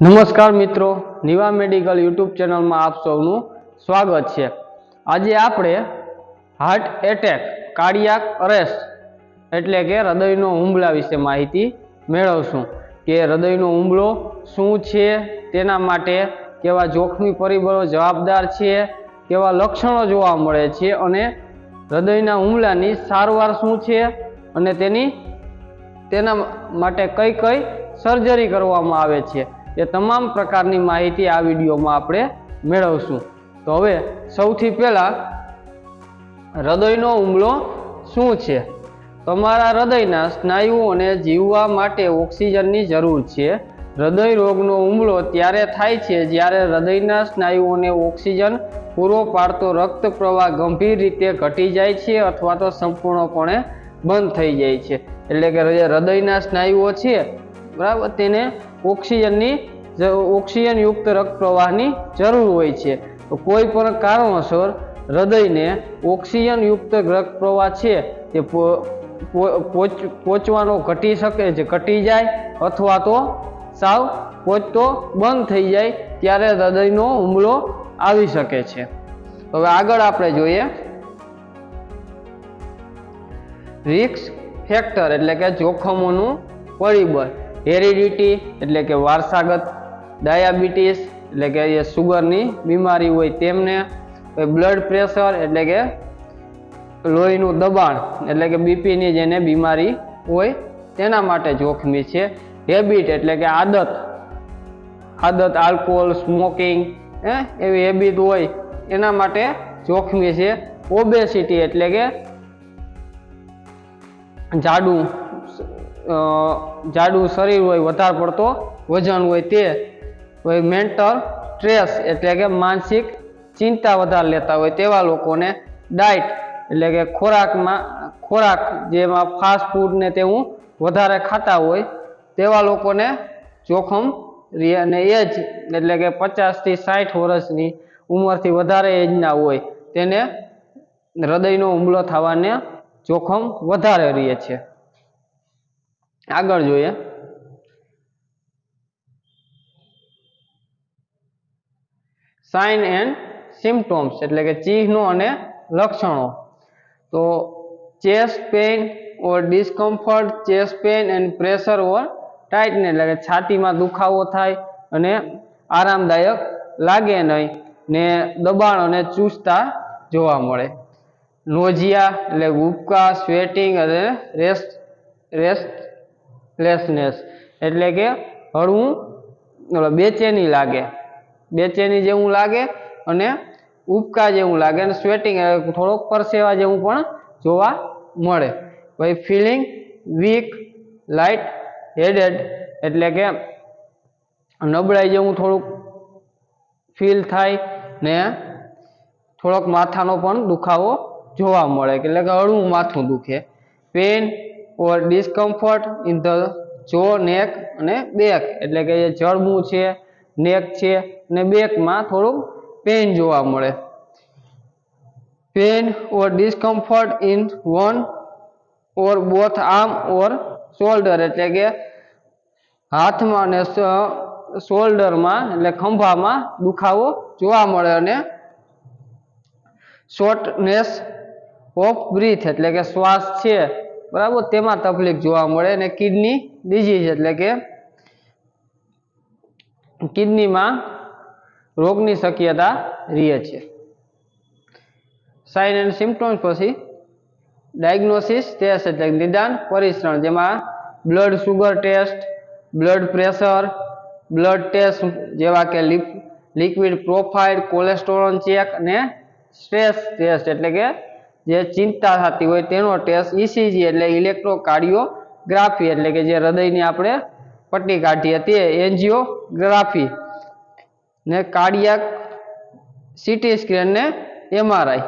નમસ્કાર મિત્રો, Niva medical YouTube ચેનલમાં આપ સૌનું સ્વાગત છે. આજે આપણે હાર્ટ એટેક, કાર્ડિયાક અરેસ્ટ એટલે કે હૃદયનો હુમલા વિશે માહિતી મેળવશું. કે હૃદયનો હુમલો શું છે, તેના માટે કેવા જોખમી પરિબળો જવાબદાર છે, કેવા લક્ષણો જોવા મળે છે અને હૃદયના હુમલાની સારવાર શું છે અને તેની, તેના માટે કઈ કઈ સર્જરી કરવામાં આવે છે. એ તમામ પ્રકારની માહિતી આ વિડીયોમાં આપણે મેળવશું. તો હવે સૌથી પહેલાં હૃદયનો હુમલો શું છે? તમારા હૃદયના સ્નાયુઓને જીવવા માટે ઓક્સિજનની જરૂર છે. હૃદય રોગનો હુમલો ત્યારે થાય છે જ્યારે હૃદયના સ્નાયુઓને ઓક્સિજન પૂરો પાડતો રક્ત પ્રવાહ ગંભીર રીતે ઘટી જાય છે અથવા તો સંપૂર્ણપણે બંધ થઈ જાય છે. એટલે કે હૃદય- હૃદયના સ્નાયુઓ છે, બરાબર, તેને ઓક્સિજનની ઓક્સિજનયુક્ત રક્ત પ્રવાહની જરૂર હોય છે. તો કોઈ પણ કારણોસર હૃદયને ઓક્સિજનયુક્ત રક્ત પ્રવાહ છે તે પહોંચવાનો ઘટી શકે છે, ઘટી જાય અથવા તો સાવ પહોંચતો બંધ થઈ જાય ત્યારે હૃદયનો હુમલો આવી શકે છે. હવે આગળ આપણે જોઈએ. રિક્સ ફેક્ટર એટલે કે જોખમોનું પરિબળ. હેરિડિટી એટલે કે વારસાગત ડાયાબિટીસ એટલે કે જે સુગરની બીમારી હોય તેમને બ્લડ પ્રેશર એટલે કે લોહીનું દબાણ એટલે કે બીપીની જેને બીમારી હોય તેના માટે જોખમી છે. હેબિટ એટલે કે આદત આદત આલ્કોહોલ સ્મોકિંગ હે, એવી હેબિટ હોય એના માટે જોખમી છે. ઓબેસિટી એટલે કે જાડું જાડું શરીર હોય, વધારે પડતો વજન હોય તે હોય મેન્ટલ સ્ટ્રેસ એટલે કે માનસિક ચિંતા વધારે લેતા હોય તેવા લોકોને ડાયટ એટલે કે ખોરાકમાં, ખોરાક જેમાં ફાસ્ટ ફૂડ ને તેવું વધારે ખાતા હોય તેવા લોકોને જોખમ રહે અને એજ એટલે કે પચાસથી સાઠ વર્ષની ઉંમરથી વધારે એજના હોય તેને હૃદયનો હુમલો થવાને જોખમ વધારે રહે છે. આગળ જોઈએ. સાઇન એન્ડ સિમ્ટોમ્સ એટલે કે ચિહ્નો અને લક્ષણો. તો chest pain or discomfort chest pain and pressure or ટાઇટને એટલે કે છાતીમાં દુખાવો થાય અને આરામદાયક લાગે નહીં ને દબાણ અને ચુસ્તા જોવા મળે. નોજિયા એટલે ઉબકા સ્વેટિંગ અને રેસ્ટ રેસ્ટ રેસ્ટલેસનેસ એટલે કે હળવું બેચેની લાગે. બેચેની જેવું લાગે અને ઉબકા જેવું લાગે અને સ્વેટિંગ થોડોક પરસેવા જેવું પણ જોવા મળે. પછી ફિલિંગ વીક લાઇટ હેડેડ એટલે કે નબળાઈ જેવું થોડુંક ફીલ થાય ને થોડોક માથાનો પણ દુખાવો જોવા મળે. એટલે કે હળવું માથું દુખે. Pain or discomfort in the jaw neck અને બેક એટલે કે જે જડમું છે નેક છે ને બેકમાં થોડુંક પેન જોવા મળે. Pain or discomfort in one or both arm or shoulder એટલે કે હાથમાં અને શોલ્ડરમાં એટલે ખંભામાં દુખાવો જોવા મળે અને શોર્ટનેસ ઓફ બ્રીથ એટલે કે શ્વાસ છે. બરાબર? તેમાં તકલીફ જોવા મળે અને કિડની ડિઝીઝ એટલે કે કિડનીમાં રોગની શક્યતા રહે છે. સાઇન એન્ડ સિમ્ટમ્સ પછી ડાયગ્નોસિસ ટેસ્ટ એટલે નિદાન પરીક્ષણ, જેમાં blood sugar test blood pressure blood test જેવા કે લિક્વિડ પ્રોફાઇલ કોલેસ્ટ્રોલ ચેક અને સ્ટ્રેસ ટેસ્ટ એટલે કે જે ચિંતા થતી હોય તેનો ટેસ્ટ ઇસીજી એટલે ઇલેક્ટ્રોકાર્ડિયોગ્રાફી એટલે કે જે હૃદયની આપણે પટ્ટી કાઢીએ તે એન્જિયોગ્રાફી ને કાર્ડિયાક સીટી સ્કેન ને એમઆરઆઈ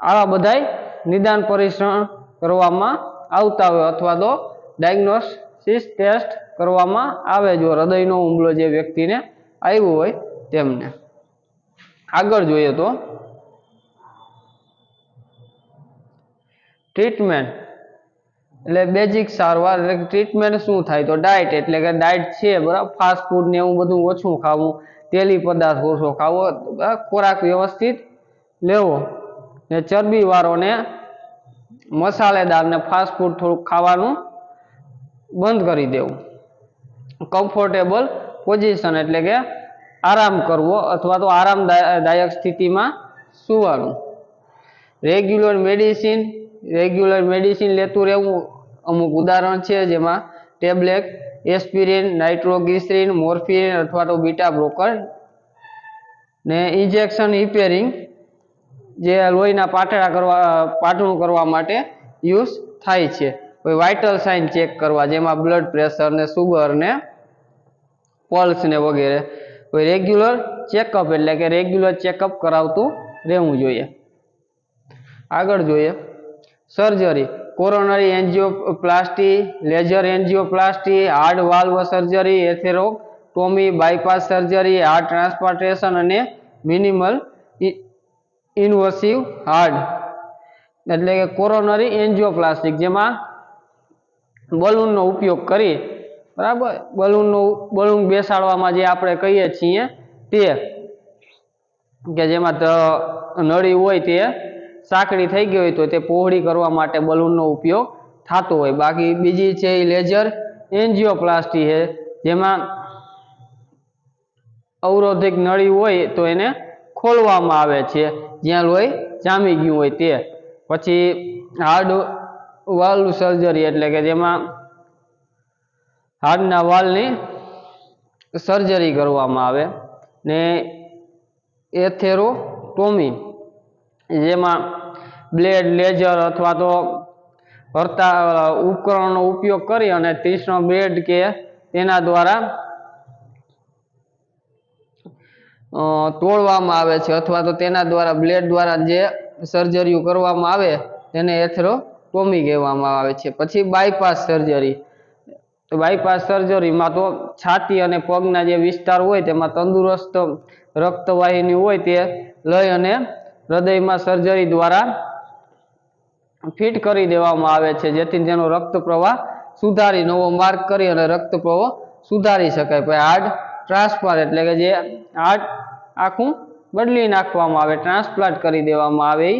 આવા બધાય નિદાન પરીક્ષણ કરવામાં આવતા હોય અથવા તો ડાયગ્નોસિસ ટેસ્ટ કરવામાં આવે જો હૃદયનો હુમલો જે વ્યક્તિને આવ્યો હોય તેમને. આગળ જોઈએ તો ટ્રીટમેન્ટ એટલે બેઝિક સારવાર, એટલે ટ્રીટમેન્ટ શું થાય? તો ડાયટ એટલે કે ડાયટ છે, બરાબર? ફાસ્ટ ફૂડ ને એવું બધું ઓછું ખાવું, તેલી પદાર્થ ઓછો ખાવો? ખોરાક વ્યવસ્થિત લેવો. ને ચરબી વાળો ને મસાલેદાર ને ફાસ્ટ થોડુંક ખાવાનું બંધ કરી દેવું. કમ્ફર્ટેબલ પોઝિશન એટલે કે આરામ કરવો અથવા તો આરામદાયક સ્થિતિમાં સુવાનું. રેગ્યુલર મેડિસિન રેગ્યુલર મેડિસિન લેતું રહેવું અમુક ઉદાહરણ છે, જેમાં ટેબ્લેટ, એસ્પિરિન, નાઇટ્રોગ્લિસરીન મોર્ફિન અથવા તો બીટા બ્રોકર ને ઇન્જેક્શન રિપેરિંગ જે લોહીના પાટડા કરવા પાટણું કરવા માટે યુઝ થાય છે. કોઈ વાઇટલ સાઇન ચેક કરવા, જેમાં બ્લડ પ્રેશર ને સુગર ને પલ્સ ને વગેરે. કોઈ રેગ્યુલર ચેકઅપ, એટલે કે રેગ્યુલર ચેકઅપ કરાવતું રહેવું જોઈએ. આગળ જોઈએ. Surgery coronary angioplasty laser angioplasty heart valve surgery atherectomy bypass surgery heart transplantation અને મિનિમલ ઇન્વર્સિવ હાર્ડ એટલે કે કોરોનરી એન્જિયોપ્લાસ્ટિક જેમાં બલૂનનો ઉપયોગ કરી બરાબર? બલૂનનો બલૂન બેસાડવામાં જે આપણે કહીએ છીએ તે, કે જેમાં નળી હોય તે સાંકડી થઈ ગઈ હોય તો તે પહોળી કરવા માટે બલૂનનો ઉપયોગ થતો હોય. બાકી બીજી છે એ લેઝર એન્જિયોપ્લાસ્ટી છે, જેમાં અવરોધિક નળી હોય તો એને ખોલવામાં આવે છે. જ્યાં લોહી જામી ગયું હોય તે. પછી હાર્ડ વાલ્વ સર્જરી એટલે કે જેમાં હાર્ડના વાલની સર્જરી કરવામાં આવે. ને એથેરોટોમી જેમાં બ્લેડ, લેઝર અથવા તો વર્તા ઉપકરણનો ઉપયોગ કરી અને તીક્ષ્ણ બ્લેડ કે તેના દ્વારા તોડવામાં આવે છે અથવા તો તેના દ્વારા બ્લેડ દ્વારા જે સર્જરીઓ કરવામાં આવે તેને એથરોટોમી કહેવામાં આવે છે. પછી બાયપાસ સર્જરી. તો બાયપાસ સર્જરીમાં તો છાતી અને પગના જે વિસ્તાર હોય તેમાં તંદુરસ્ત રક્તવાહિની હોય તે લઈ અને હૃદયમાં સર્જરી દ્વારા ફિટ કરી દેવામાં આવે છે. જેથી તેનો રક્ત પ્રવાહ સુધારી, નવો માર્ગ કરી અને રક્ત પ્રવાહ સુધારી શકાય. પછી હાર્ટ ટ્રાન્સફર એટલે કે જે હાર્ટ આખું બદલી નાખવામાં આવે ટ્રાન્સપ્લાન્ટ કરી દેવામાં આવે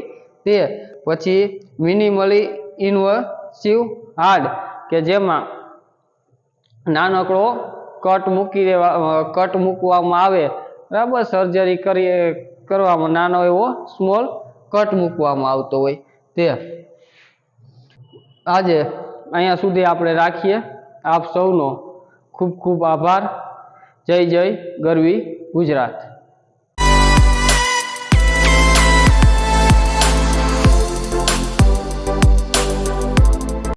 તે. પછી મિનિમલી ઇન્વર્સિવ હાર્ટ કે જેમાં નાનકડો કટ મૂકી દેવા કટ મૂકવામાં આવે. બરાબર સર્જરી કરી કરવામાં નાનો એવો સ્મોલ કટ મૂકવામાં આવતો હોય. તે આજે અહીંયા સુધી આપણે રાખીએ. આપ સૌનો ખૂબ ખૂબ આભાર. જય જય ગરવી ગુજરાત.